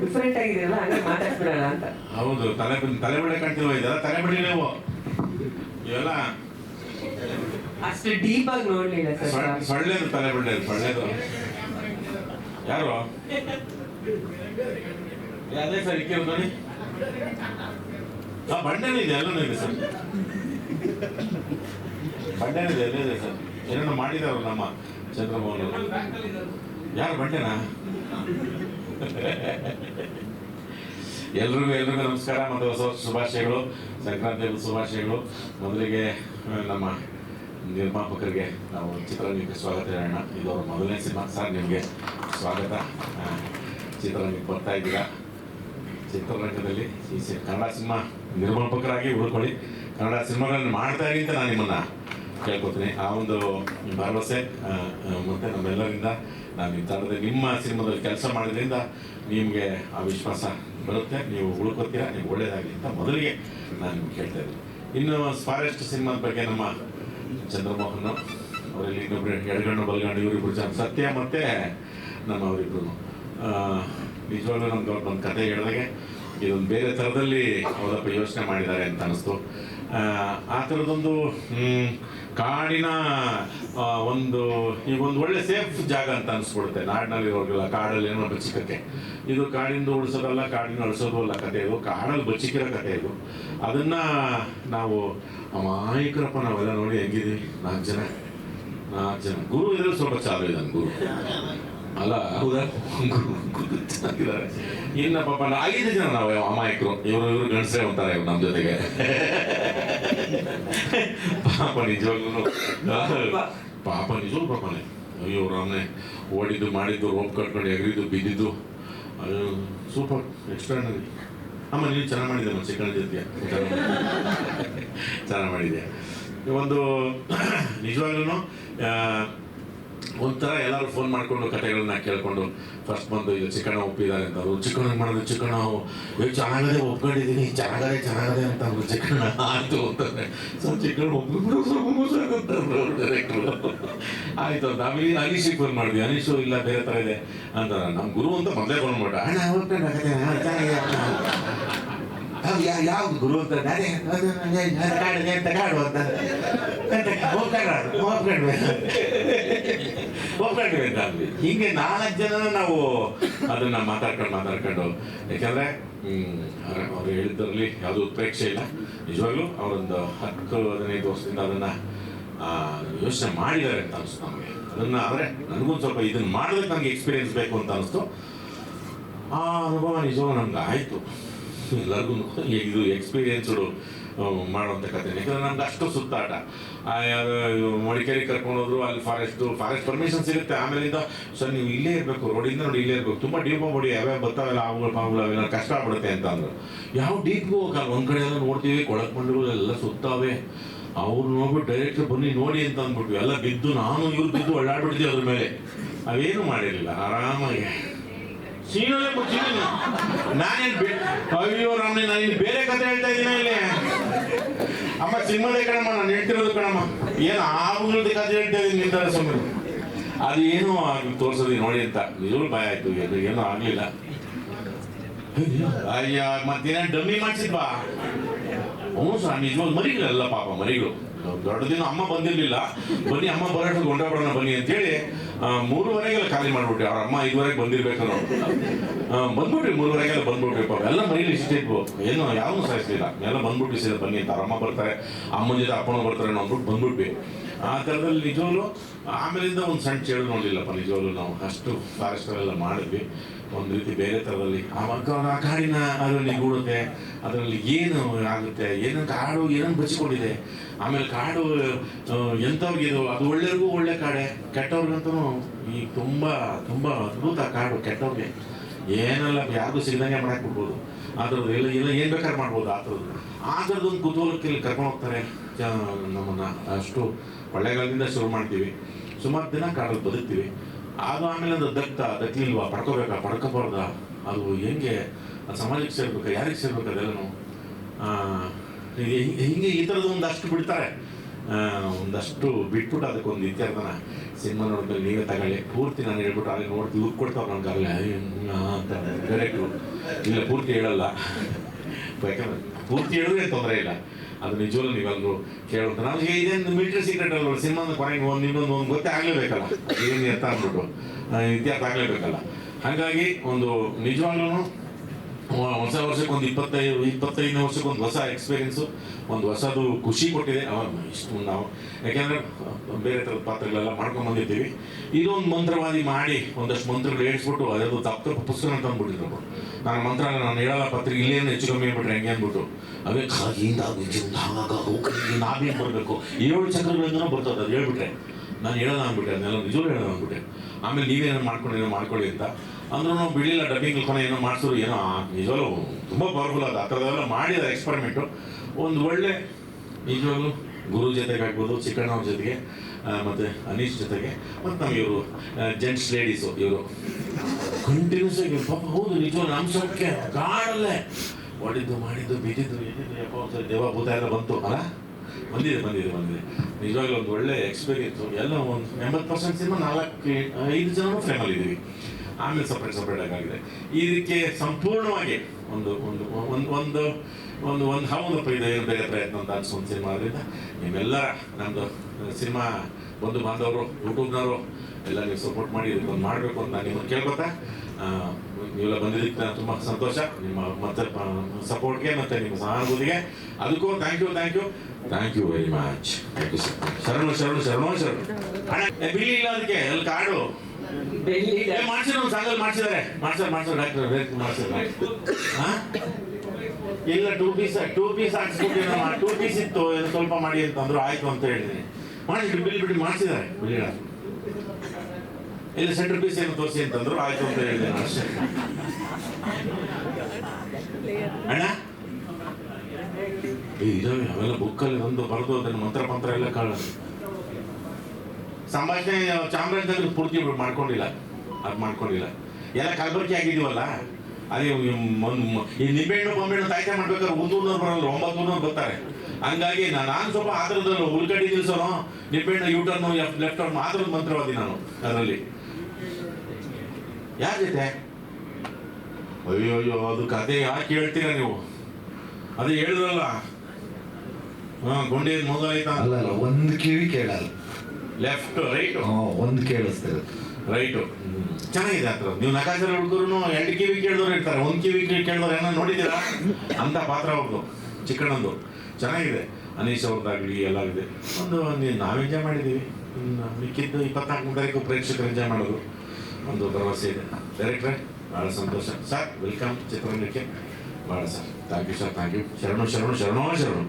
Different ಆಗಿದೆಯಲ್ಲ ಹಂಗೆ ಮಾತಾಡ್ಸ್ಬಿಡೋಣ ಅಂತ. ಹೌದು ತಲೆ ತಲೆಬಡೆ ಕಾಣ್ತಿಲ್ವ ಇದೆಲ್ಲ ತಲೆಬಡಿ ನೀವು. ಇವೆಲ್ಲ ಅಷ್ಟು ಡೀಪ್ ಆಗಿ ನೋಡ್ಲಿಲ್ಲ ಸರ್ ಸೊಳ್ಳೆ- ಸೊಳ್ಳೆದು ತಲೆಬಡೆ ಸೊಳ್ಳೆದು ಯಾರು? ಅದೇ ಸರ್ ಇಕ್ಕೆ ನೋಡಿ ಆ ಬಂಡೆನೂ ಇದೆ ಎಲ್ಲನೂ ಇದೆ ಸರ್. ಬಂಡೆ ಇದೆ ಎಲ್ಲ ಇದೆ ಸರ್. ಏನನ್ನ ಮಾಡಿದಾರು ನಮ್ಮ ಚಂದ್ರಮೋಹನ್ ಯಾರು ಬಂಡೆನಾ ಎಲ್ರಿಗೂ ಎಲ್ರಿಗೂ ನಮಸ್ಕಾರ. ಮತ್ತು ಹೊಸ ವರ್ಷ ಶುಭಾಶಯಗಳು ಸಂಕ್ರಾಂತಿ ಹಬ್ಬದ ಶುಭಾಶಯಗಳು. ಮೊದಲಿಗೆ ನಮ್ಮ ನಿರ್ಮಾಪಕರಿಗೆ ನಾವು ಚಿತ್ರರಂಗಕ್ಕೆ ಸ್ವಾಗತ ಹೇಳೋಣ. ಇದು ಅವರ ಮೊದಲನೇ ಸಿನಿಮಾ. ಸರ್, ನಿಮಗೆ ಸ್ವಾಗತ. ಚಿತ್ರರಂಗಕ್ಕೆ ಬರ್ತಾ ಇದ್ದೀರಾ? ಚಿತ್ರರಂಗದಲ್ಲಿ ಈ ಸಿ- ಕನ್ನಡ ಸಿನಿಮಾ ನಿರ್ಮಾಪಕರಾಗಿ ಉಳ್ಕೊಳ್ಳಿ ಕನ್ನಡ ಸಿನಿಮಾಗಳನ್ನು ಮಾಡ್ತಾ ಇರಿ ಅಂತ ನಾನು ನಿಮ್ಮನ್ನು ಕೇಳ್ಕೊತೀನಿ. ಆ ಒಂದು ಭರವಸೆ ಮತ್ತೆ ನಮ್ಮೆಲ್ಲರಿಂದ ನಾನು ಈ ನಿಮ್ಮ ಸಿನಿಮಾದಲ್ಲಿ ಕೆಲಸ ಮಾಡಿದ್ರಿಂದ ನಿಮಗೆ ಆ ವಿಶ್ವಾಸ ಬರುತ್ತೆ, ನೀವು ಉಳ್ಕೊತೀರಾ ನೀವು ಒಳ್ಳೇದಾಗಲಿ ಅಂತ ಮೊದಲಿಗೆ ನಾನು ನಿಮ್ಗೆ ಹೇಳ್ತಾ ಇದ್ದೀನಿ. ಇನ್ನು ಫಾರೆಸ್ಟ್ ಸಿನಿಮಾದ ಬಗ್ಗೆ ನಮ್ಮ ಚಂದ್ರಮೋಹನ್ ಅವರಲ್ಲಿ ಇನ್ನೊಬ್ರು ಎಡಗಣ್ಣು, ಬಲಗಣ್ಣು, ಇವರಿಬ್ರು ಜನ, ಸತ್ಯ ಮತ್ತೆ ನಮ್ಮ ಅವರಿಬ್ರು. ನಿಜವಾಗ್ಲೂ ನಮ್ಗೆ ಅವ್ರು ಒಂದು ಕತೆ ಹೇಳಿದಾಗೆ ಇದೊಂದು ಬೇರೆ ಥರದಲ್ಲಿ ಅವರಪ್ಪ ಯೋಚನೆ ಮಾಡಿದ್ದಾರೆ ಅಂತ ಅನಿಸ್ತು. ಆ, ಥರದೊಂದು ಕಾಡಿನ ಒಂದು ಈಗ ಒಂದು ಒಳ್ಳೆ ಸೇಫ್ ಜಾಗ ಅಂತ ಅನಿಸ್ಬಿಡುತ್ತೆ. ನಾಡಿನಲ್ಲಿರೋರಿಗೆಲ್ಲ ಕಾಡಲ್ಲಿ ಏನೋ ಬಚ್ಚಿಕತೆ. ಇದು ಕಾಡಿಂದ ಉಳಿಸೋದಲ್ಲ ಕಾಡಿನ ಅಳಿಸೋದು ಅಲ್ಲ ಕತೆ ಇದು. ಕಾಡಲ್ಲಿ ಬಚ್ಚಿಕಿರೋ ಕತೆ ಇದು. ಅದನ್ನ ನಾವು ಅಮಾಯಕರಪ್ಪ ನಾವೆಲ್ಲ ನೋಡಿ ಹೆಂಗಿದ್ವಿ ನಾಲ್ಕು ಜನ. ನಾಲ್ಕು ಜನ. ಗುರು ಇದ್ರಲ್ಲಿ ಸ್ವಲ್ಪ ಚಾಲು ಇದೆ ಗುರು. ಅಲ್ಲ ಹೌದಾ ಗುರು ಚೆನ್ನಾಗಿದ್ದಾರೆ. ಇನ್ನ ಪಾಪ ಐದು ಜನ ನಾವು ಅಮಾಯಕರು. ಇವರು ಇವರು ಗಂಡಸೇ ಅಂತಾರೆ ಇವ್ರು ನಮ್ಮ ಜೊತೆಗೆ. ಪಾಪ ನಿಜವಾಗ್ಲೂ. ಪಾಪ ನಿಜವಾಗ್ಲೂ ಪಾಪನೇ. ಅಯ್ಯೋ ರಾಮನೆ, ಓಡಿದ್ದು, ಮಾಡಿದ್ದು, ರೋಪ್ ಕಟ್ಕೊಂಡು ಎಗರಿದ್ದು, ಬಿದ್ದಿದ್ದು. ಅಯ್ಯೋ, ಸೂಪರ್ ಎಕ್ಸ್ಟ್ರಾನರಿ ಅಮ್ಮ, ನೀನು ಚೆನ್ನಾಗಿ ಮಾಡಿದೆ ಮತ್ತೆ ಚಿಕನ್ ಜೊತೆ ಚೆನ್ನಾಗಿ ಮಾಡಿದೆ ಒಂದು ನಿಜವಾಗ್ಲೂ ಒಂಥರ ಎಲ್ಲರೂ ಫೋನ್ ಮಾಡ್ಕೊಂಡು ಕಥೆಗಳನ್ನ ಕೇಳ್ಕೊಂಡು ಫಸ್ಟ್ ಬಂದು ಇದು ಚಿಕ್ಕಣ್ಣ ಒಪ್ಪಿದ್ದಾರೆ ಅಂತ ಚಿಕ್ಕಣ್ಣ ಮಾಡೋದು ಚಿಕ್ಕಣ್ಣ ಏ, ಚೆನ್ನಾಗದೆ ಒಪ್ಕೊಂಡಿದ್ದೀನಿ ಚೆನ್ನಾಗದೆ ಚೆನ್ನಾಗದೆ ಅಂತ ಅವ್ರು ಚಿಕ್ಕಣ್ಣ, ಆಯ್ತು ಅಂತಂದ್ರೆ ಸೊ ಚಿಕನ್ ಒಪ್ಪಿಬಿಡು ಡೈರೆಕ್ಟ್ರು ಆಯ್ತು ಅಂತ. ಆಮೇಲೆ ಅನೀಶಿಗೆ ಫೋನ್ ಮಾಡಿದ್ವಿ. ಅನೀಶು, ಇಲ್ಲ, ಬೇರೆ ಥರ ಇದೆ ಅಂತ. ನಮ್ಮ ಗುರು ಅಂತ ಮೊದಲೇ ಫೋನ್ ಮಾಡ ಅಣ್ಣ ಯಾವ್ದು ಗುರು ಅಂತ ನಾನೇ ಅಂತ. ಹಿಂಗೆ ನಾಲ್ಕು ಜನ ನಾವು ಅದನ್ನ ಮಾತಾಡ್ಕೊಂಡು ಮಾತಾಡ್ಕೊಂಡು. ಯಾಕಂದ್ರೆ ಅವ್ರು ಹೇಳಿದ್ರಲ್ಲಿ ಯಾವುದು ಉತ್ಪ್ರೇಕ್ಷೆ ಇಲ್ಲ. ನಿಜವಾಗ್ಲೂ ಅವರೊಂದು ಹತ್ತು, ಹದಿನೈದು ವರ್ಷದಿಂದ ಅದನ್ನ ಯೋಚನೆ ಮಾಡಿದ್ದಾರೆ ಅಂತ ಅನಿಸ್ತು ನಮಗೆ. ಅದನ್ನ ಆದರೆ ನನಗೊಂದು ಸ್ವಲ್ಪ ಇದನ್ನ ಮಾಡೋದಕ್ಕೆ ನನಗೆ ಎಕ್ಸ್ಪೀರಿಯನ್ಸ್ ಬೇಕು ಅಂತ ಅನಿಸ್ತು. ಆ ಅನುಭವ ನಿಜವಾಗ ನಮ್ಗೆ ಆಯಿತು. ಎಲ್ಲರಿಗೂ ಇದು ಎಕ್ಸ್ಪೀರಿಯನ್ಸ್ಡು ಮಾಡುವಂಥ ಕಥೆ. ಯಾಕಂದ್ರೆ ನಮ್ಗೆ ಅಷ್ಟು ಸುತ್ತಾಟ. ಮಡಿಕೇರಿ ಕರ್ಕೊಂಡು ಹೋದ್ರು, ಅಲ್ಲಿ ಫಾರೆಸ್ಟು ಫಾರೆಸ್ಟ್ ಪರ್ಮಿಷನ್ ಸಿಗುತ್ತೆ. ಆಮೇಲಿಂದ, ಸರ್, ನೀವು ಇಲ್ಲೇ ಇರಬೇಕು, ರೋಡಿಂದ ನೋಡಿ ಇಲ್ಲೇ ಇರಬೇಕು. ತುಂಬ ಡೀಪ್ ಹೋಗ್ಬಿಡಿ ಯಾವ್ಯಾವ ಬರ್ತಾವೆಲ್ಲ ಅವುಗಳು ಪಾವುಗಳು ಅವೆಲ್ಲ ಕಷ್ಟ ಆಗ್ಬಿಡುತ್ತೆ ಅಂತ ಅಂದರು. ಯಾವ ಡೀಪ್ಗೂ ಹೋಗಲ್ಲ. ಒಂದು ಕಡೆ ಎಲ್ಲ ನೋಡ್ತೀವಿ, ಕೊಳಕ್ ಮಂಡಿಗಳು ಎಲ್ಲ ಸುತ್ತಾವೆ. ಅವ್ರು ನೋಡ್ಬಿಟ್ಟು ಡೈರೆಕ್ಟ್ ಬನ್ನಿ ನೋಡಿ ಅಂತ ಅಂದ್ಬಿಟ್ವಿ. ಎಲ್ಲ ಬಿದ್ದು, ನಾನು ಇವ್ರು ಬಿದ್ದು ಒಳ್ಳಾಡ್ಬಿಡ್ತೀವಿ ಅದ್ರ ಮೇಲೆ. ಅವೇನು ಮಾಡಿರಲಿಲ್ಲ. ಆರಾಮಾಗಿ. ಸೀನಲ್ಲೇ ಮುಚ್ಚಿದ್ದೀನಿ. ನಾನೇನ್ ಅಯ್ಯೋ ರಾಮನೆ ನಾನು ಇಲ್ಲಿ ಬೇರೆ ಕತೆ ಹೇಳ್ತಾ ಇದ್ದೀನಿ ಇಲ್ಲಿ? ಅಮ್ಮ ಸಿನಿಮಾದೇ ಕಣಮ್ಮ, ನಾನು ಹೇಳ್ತಿರೋದು ಕಣಮ್ಮ, ಏನು ಆಗುದ್ರದ್ದು ಕತೆ ಹೇಳ್ತಾ ಇದ್ದೀನಿ ನಿಂತಾರೆ ಸುಮ್ಮನೆ ಅದು ಏನೋ ತೋರ್ಸೋದು ನೋಡಿ ಅಂತ. ನಿಜವೂ ಭಯ ಆಯ್ತು ಇದು ಏನೂ ಆಗ್ಲಿಲ್ಲ. ಅಯ್ಯ ಮತ್ತೇನ ಡಮ್ಮಿ ಮಾಡಿಸಿದ್ವಾ? ಹ್ಞೂ ಸರ್ ನಿಜವಾಗ್ ಮರಿಗಳಲ್ಲ ಪಾಪ ಮರಿಗಳು. ದೊಡ್ಡ ದಿನ ಅಮ್ಮ ಬಂದಿರಲಿಲ್ಲ. ಬನ್ನಿ ಅಮ್ಮ ಬರೋಷ್ಟು ಗೊಂಡಾಬಿಡೋಣ ಬನ್ನಿ ಅಂತೇಳಿ ಆ, ಮೂರುವರೆಗೆಲ್ಲ ಖಾಲಿ ಮಾಡ್ಬಿಟ್ರಿ. ಅವ್ರ ಅಮ್ಮ ಐದುವರೆಗೆ ಬಂದಿರ್ಬೇಕು ನಾವು ಆ, ಬಂದ್ಬಿಟ್ರಿ ಮೂರುವರೆಗೆಲ್ಲ ಬಂದ್ಬಿಟ್ರಿ ಪಾಪ. ಎಲ್ಲ ಮೈಲಿ ಇಷ್ಟಿದ್ವು ಏನು ಯಾವನು ಸಾಯಿಸ್ಲಿಲ್ಲ. ಎಲ್ಲ ಬಂದ್ಬಿಟ್ಟು ಸೀದಾ ಬನ್ನಿ ಅಂತ. ಅಮ್ಮ ಬರ್ತಾರೆ. ಅಮ್ಮನ ಜೊತೆ ಅಪ್ಪನ ಬರ್ತಾರೆ ಅನ್ನೋ ಅಂದ್ಬಿಟ್ಟು ಬಂದ್ಬಿಟ್ವಿ. ಆ ಥರದಲ್ಲಿ ನಿಜವಾಗ್ಲು ಆಮೇಲಿಂದ ಒಂದು ಸಣ್ಣ ಚೇಳು ನೋಡಲಿಲ್ಲಪ್ಪ ನಿಜವಾಗ್ಲು ನಾವು. ಅಷ್ಟು ಫಾರೆಸ್ಟಲ್ಲೆಲ್ಲ ಮಾಡಿದ್ವಿ. ಒಂದು ರೀತಿ ಬೇರೆ ಥರದಲ್ಲಿ. ಆವಾಗ ಆ ಕಾಡಿನ ಅದರಲ್ಲಿ ಗೂಡುತ್ತೆ. ಅದರಲ್ಲಿ ಏನು ಆಗುತ್ತೆ ಏನಂತ ಕಾಡು ಏನಂತ ಬಚ್ಚಿಕೊಂಡಿದೆ. ಆಮೇಲೆ ಕಾಡು ಎಂಥವ್ರಿಗಿದು ಅದು ಒಳ್ಳೆಯವ್ರಿಗೂ ಒಳ್ಳೆ ಕಾಡೆ. ಕೆಟ್ಟವ್ರಿಗಂತೂ ಈ ತುಂಬ ತುಂಬ ಅದ್ಭುತ ಕಾಡು ಕೆಟ್ಟವ್ರಿಗೆ. ಏನೆಲ್ಲ ಯಾರಿಗೂ ಸಿಗ್ದಂಗೆ ಮಾಡಕ್ಕೆ ಬಿಡ್ಬೋದು. ಥರದ್ದು ಎಲ್ಲ ಎಲ್ಲ ಏನು ಬೇಕಾದ್ರೆ ಮಾಡ್ಬೋದು ಆ ಥರದ್ದು. ಆ ಥರದ್ದೊಂದು ಕುತೂಹಲಕ್ಕೆ ಇಲ್ಲಿ ಕರ್ಕೊಂಡು ಹೋಗ್ತಾರೆ ನಮ್ಮನ್ನು. ಅಷ್ಟು ಕೊಳ್ಳೆಗಾಲದಿಂದ ಶುರು ಮಾಡ್ತೀವಿ. ಸುಮಾರು ದಿನ ಕಾಡಲ್ಲಿ ಬದುಕ್ತೀವಿ. ಅದು ಆಮೇಲೆ ಅದು ದಕ್ತಾ ದಕ್ಲಿಲ್ವಾ, ಪಡ್ಕೋಬೇಕಾ, ಪಡ್ಕೋಬಾರ್ದಾ? ಅದು ಹೆಂಗೆ ಸಮಾಜಕ್ಕೆ ಸೇರ್ಬೇಕಾ, ಯಾರಿಗೆ ಸೇರ್ಬೇಕು ಅದೆಲ್ಲನೂ? ಹಿಂಗೆ- ಈ ಥರದ್ದು ಒಂದಷ್ಟು ಬಿಡ್ತಾರೆ. ಒಂದಷ್ಟು ಬಿಟ್ಬಿಟ್ಟು ಅದಕ್ಕೊಂದು ಇತ್ಯರ್ಥನ ಸಿನಿಮಾ ನೋಡಿದ್ಮೇಲೆ ನೀವೇ ತಗೊಳ್ಳಿ. ಪೂರ್ತಿ ನಾನು ಹೇಳ್ಬಿಟ್ಟು ಅಲ್ಲಿ ನೋಡಿ ಲುಕ್ ಕೊಡ್ತಾವೆ ಅಲ್ಲೇ. ಅಂತ ಡೈರೆಕ್ಟ್ರು ಇಲ್ಲ, ಪೂರ್ತಿ ಹೇಳಲ್ಲ. ಯಾಕಂದ್ರೆ ಪೂರ್ತಿ ಹೇಳಿದ್ರೆ ತೊಂದರೆ ಇಲ್ಲ. ಅದು ನಿಜವಾಗ್ಲೂ ನೀವೆಲ್ಲರೂ ಕೇಳುವಂತ ನಮಗೆ ಇದೇನು ಮಿಲಿಟರಿ ಸೀಕ್ರೆಟ್ ಅಲ್ಲ ಸಿನಿಮಾ ಕೊನೆಗೆ ಒಂದು ಇನ್ನೊಂದು ಒಂದು ಗೊತ್ತೇ ಆಗಲೇಬೇಕಲ್ಲ. ಏನು ಎತ್ತ ಅಂದ್ಬಿಟ್ಟು. ಇತಿಹಾಸ ಆಗಲೇಬೇಕಲ್ಲ. ಹಾಗಾಗಿ ಒಂದು ನಿಜವಾಗ್ಲೂ ಹೊಸ ವರ್ಷಕ್ಕೆ ಒಂದು ಇಪ್ಪತ್ತೈದು ಇಪ್ಪತ್ತೈದನೇ ವರ್ಷಕ್ಕೆ ಒಂದು ಹೊಸ ಎಕ್ಸ್ಪೀರಿಯನ್ಸು ಒಂದು ಹೊಸದು ಖುಷಿ ಕೊಟ್ಟಿದೆ. ಇಷ್ಟು ನಾವು ಯಾಕೆಂದ್ರೆ, ಬೇರೆ ಥರದ ಪಾತ್ರಗಳೆಲ್ಲ ಮಾಡ್ಕೊಂಡು ಬಂದಿದ್ದೀವಿ. ಇದೊಂದು ಮಂತ್ರವಾದಿ ಮಾಡಿ ಒಂದಷ್ಟು ಮಂತ್ರಗಳು ಹೇಳಿಸ್ಬಿಟ್ಟು ಅದರದ್ದು ತಪ್ಪು ಪುಸ್ತಕ ಅಂತ ಅಂದ್ಬಿಟ್ಟಿದ್ರು ನಾನು ಮಂತ್ರ ನಾನು ಹೇಳಲ್ಲ, ಪತ್ರಿಕೆ ಇಲ್ಲೇನು ಹೆಚ್ಚು ಕಮ್ಮಿ ಆಗ್ಬಿಟ್ರೆ ಹೆಂಗೆ ಅಂದ್ಬಿಟ್ಟು. ಅವೇ ಹಿಂದ ನಾವೇ ಬರಬೇಕು. ಏಳು ಚಕ್ರಗಳಿಂದ ಬರ್ತದೆ, ಅದು ಹೇಳ್ಬಿಟ್ರೆ. ನಾನು ಹೇಳೋಣ ಅಂದ್ಬಿಟ್ಟೆ ಅದನ್ನೆಲ್ಲ ನಿಜವೂ ಹೇಳೋಣ ಅಂದ್ಬಿಟ್ಟೆ ಆಮೇಲೆ ನೀವೇನೋ ಮಾಡ್ಕೊಂಡು ಏನೋ ಮಾಡ್ಕೊಳ್ಳಿ ಅಂತ. ಅಂದ್ರೂ ಬಿಡಲಿಲ್ಲ ಡಬ್ಬಿಂಗ್ ಕೊನೆ ಏನೋ ಮಾಡಿಸೋರು ಏನೋ ನಿಜವಾಗ್ಲು ತುಂಬ ಪವರ್ಫುಲ್ ಅದು ಆ ಥರದೆಲ್ಲ ಮಾಡಿದ ಎಕ್ಸ್ಪರಿಮೆಂಟು ಒಂದು ಒಳ್ಳೆ ನಿಜವಾಗ್ಲೂ ಗುರು ಜೊತೆಗೆ ಆಗ್ಬೋದು, ಚಿಕ್ಕಣ್ಣವ್ರ ಜೊತೆಗೆ ಮತ್ತು ಅನೀಶ್ ಜೊತೆಗೆ, ಮತ್ತು ನಮ್ಗೆ ಇವರು ಜೆಂಟ್ಸ್ ಲೇಡೀಸು ಇವರು. ಕಂಟಿನ್ಯೂಸ್ ಆಗಿ, ಪಾಪ ಹೌದು, ನಿಜವಾಗ್ಲೂ ನಮ್ಮ ಸೊಕ್ಕೆ ಕಾಡಲ್ಲೇ ಹೊಡಿದ್ದು ಮಾಡಿದ್ದು ಬಿದ್ದಿದ್ದು ಏನಿದು ದೇವ ಭೂತ ಎಲ್ಲ ಬಂತು, ಅಲ್ಲ? ಬಂದಿದೆ ಬಂದಿದೆ ಬಂದಿದೆ. ನಿಜವಾಗ್ಲೂ ಒಂದು ಒಳ್ಳೆ ಎಕ್ಸ್ಪೀರಿಯನ್ಸು ಎಲ್ಲ ಒಂದು ಎಂಬತ್ತು ಪರ್ಸೆಂಟ್ ಸಿನಿಮಾ ನಾಲ್ಕು ಐದು ಜನ ಫ್ರೇಮಲ್ಲಿ ಇದ್ದೀವಿ. ಆಮೇಲೆ ಸಪ್ರೇಟ್ ಸಪ್ರೇಟ್ ಆಗಿದೆ. ಇದಕ್ಕೆ ಸಂಪೂರ್ಣವಾಗಿ ಒಂದು ಒಂದು ಒಂದು ಒಂದು ಒಂದು ಒಂದು ಹೌದಪ್ಪ ಇದೆ ಬೇರೆ ಪ್ರಯತ್ನ ಅಂತ ಒಂದು ಸಿನಿಮಾ ಅದರಿಂದ ನಿಮ್ಮೆಲ್ಲ ನಮ್ಮದು ಸಿನಿಮಾ ಬಂಧು ಬಾಂಧವರು ಯೂಟ್ಯೂಬ್ನವರು ಎಲ್ಲ ನೀವು ಸಪೋರ್ಟ್ ಮಾಡಿ ಇದಕ್ಕೊಂದು ಮಾಡಬೇಕು ಅಂತ ನಾನು ನಿಮ್ಮನ್ನು ಕೇಳ್ಕೊತಾ ನೀವೆಲ್ಲ ಬಂದಿದ್ದಕ್ಕೆ ನಾನು ತುಂಬ ಸಂತೋಷ. ನಿಮ್ಮ ಮತ್ತೆ ಸಪೋರ್ಟ್ಗೆ ಮತ್ತು ನಿಮ್ಮ ಸಹಾನುಭೂತಿಗೆ ಅದಕ್ಕೂ thank you thank you thank you very much thank you sir ಶರಣು ಶರಣು ಶರಣು ಶರಣು. ಅಣ್ಣ ಇಲ್ಲ ಅದಕ್ಕೆ ಅಲ್ಲಿ ಏ, ಮಾಡ್ಸಿದ್ರು ಒಂದು ಸಾಗಲ್ಲಿ ಮಾಡ್ಸಿದ್ದಾರೆ. ಮಾಡ್ತಾರೆ ಮಾಡ್ತಾರೆ ಡಾಕ್ಟರ್ ಮಾಡ್ಸಿದ್ದಾರೆ. ಹಾ ಇಲ್ಲ ಟೂ ಪೀಸ್ ಟೂ ಪೀಸ್ ಹಾಕ್ಸ್ಬಿಟ್ಟಿನಮ್ಮ ಟೂ ಪೀಸ್ ಇತ್ತು ಸ್ವಲ್ಪ ಮಾಡಿ ಅಂತಂದ್ರು ಆಯ್ತು ಅಂತ ಹೇಳಿದ್ರಿ. ಮಾಡಿದ್ರು ಬಿಲ್ ಬಿಟ್ಟು ಮಾಡಿಸಿದ್ದಾರೆ ಬಿಲ್ಲಿಡ ಇಲ್ಲ ಸೆಂಟ್ರ್ ಪೀಸ್ ಏನು ತೋರಿಸಿ ಅಂತಂದ್ರು ಆಯ್ತು ಅಂತ ಹೇಳಿದೆ ಅಷ್ಟೇ. ಅಣ್ಣ? ಇದಾವೆ ಅವೆಲ್ಲ ಬುಕ್ಕಲ್ಲಿ ಒಂದು ಬರೆದು ಅದನ್ನು ಮಂತ್ರ ಮಂತ್ರ ಎಲ್ಲ ಕಾಳ ಸಂಭಾಷಣೆ ಚಾಮರಾಜನಗರ ಪೂರ್ತಿ ಮಾಡ್ಕೊಂಡಿಲ್ಲ. ಅದು ಮಾಡ್ಕೊಂಡಿಲ್ಲ. ಎಲ್ಲ ಕಲಬುರಗಿ ಆಗಿದೀವಲ್ಲ? ಅದೇ ಈ ನಿಂಬೆಹಣ್ಣು, ಬೊಂಬೆಹಣ್ಣು ತಾಯ್ತೆ ಮಾಡ್ಬೇಕಾದ್ರೆ ಒಂದೂರ್ನವ್ರು ಬರಲ್ಲ, ಒಂಬತ್ತೂರ್ನವ್ರು ಬರ್ತಾರೆ. ಹಂಗಾಗಿ ನಾನು ಸ್ವಲ್ಪ ಆದ್ರದ ಉಳ್ಕಡಿ ದಿವಸನು ನಿಂಬೆಹಣ್ಣು ಯೂಟರ್ನು ಲೆಫ್ಟ್ ಟರ್ನ್ ಆದ್ರದ ಮಂತ್ರವಾದಿ ನಾನು ಅದರಲ್ಲಿ. ಯಾರ ಜೊತೆ? ಅಯ್ಯೋ ಅಯ್ಯೋ ಅದು ಕತೆ ಯಾಕೆ ಹೇಳ್ತೀರಾ ನೀವು? ಅದೇ ಹೇಳಿದ್ರಲ್ಲ. ಹಾ, ಗುಂಡಿ ಮೊದಲಾಯ್ತಾ ಆಯ್ತಾ? ಅಲ್ಲ, ಒಂದು ಕಿವಿ ಕೇಳಲ್ಲ. ಲೆಫ್ಟ್ ರೈಟ್ ಒಂದು ಕೇಳಿಸ್ತಿರುತ್ತೆ ರೈಟು ಚೆನ್ನಾಗಿದೆ ಹತ್ರ. ನೀವು ನಕಾಶರ ಹುಡುಗರು ಎರಡು ಕಿವಿ ಕೇಳಿದವ್ರು ಇರ್ತಾರೆ. ಒಂದು ಕಿವಿ ಕೇಳಿದವ್ರು ಏನೋ ನೋಡಿದ್ದೀರಾ? ಅಂತ ಪಾತ್ರ ಅವ್ರದ್ದು ಚಿಕ್ಕಣ್ಣಂದು. ಚೆನ್ನಾಗಿದೆ. ಅನೀಶ್ ಅವ್ರದ್ದಾಗಲಿ ಎಲ್ಲ ಇದೆ. ಒಂದು ನೀವು ನಾವು ಎಂಜಾಯ್ ಮಾಡಿದ್ದೀವಿ. ಇನ್ನು ಮಿಕ್ಕಿದ್ದು ಇಪ್ಪತ್ನಾಲ್ಕು ತಾರೀಕು ಪ್ರೇಕ್ಷಕರು ಎಂಜಾಯ್ ಮಾಡೋದು. ಒಂದು ಭರವಸೆ ಇದೆ. ಡೈರೆಕ್ಟ್ರೆ ಭಾಳ ಸಂತೋಷ. ಸರ್ ವೆಲ್ಕಮ್ ಚಿತ್ರರಂಗಕ್ಕೆ. ಭಾಳ sir. Thank you sir thank you ಶರಣು ಶರಣು ಶರಣೋ ಶರಣು.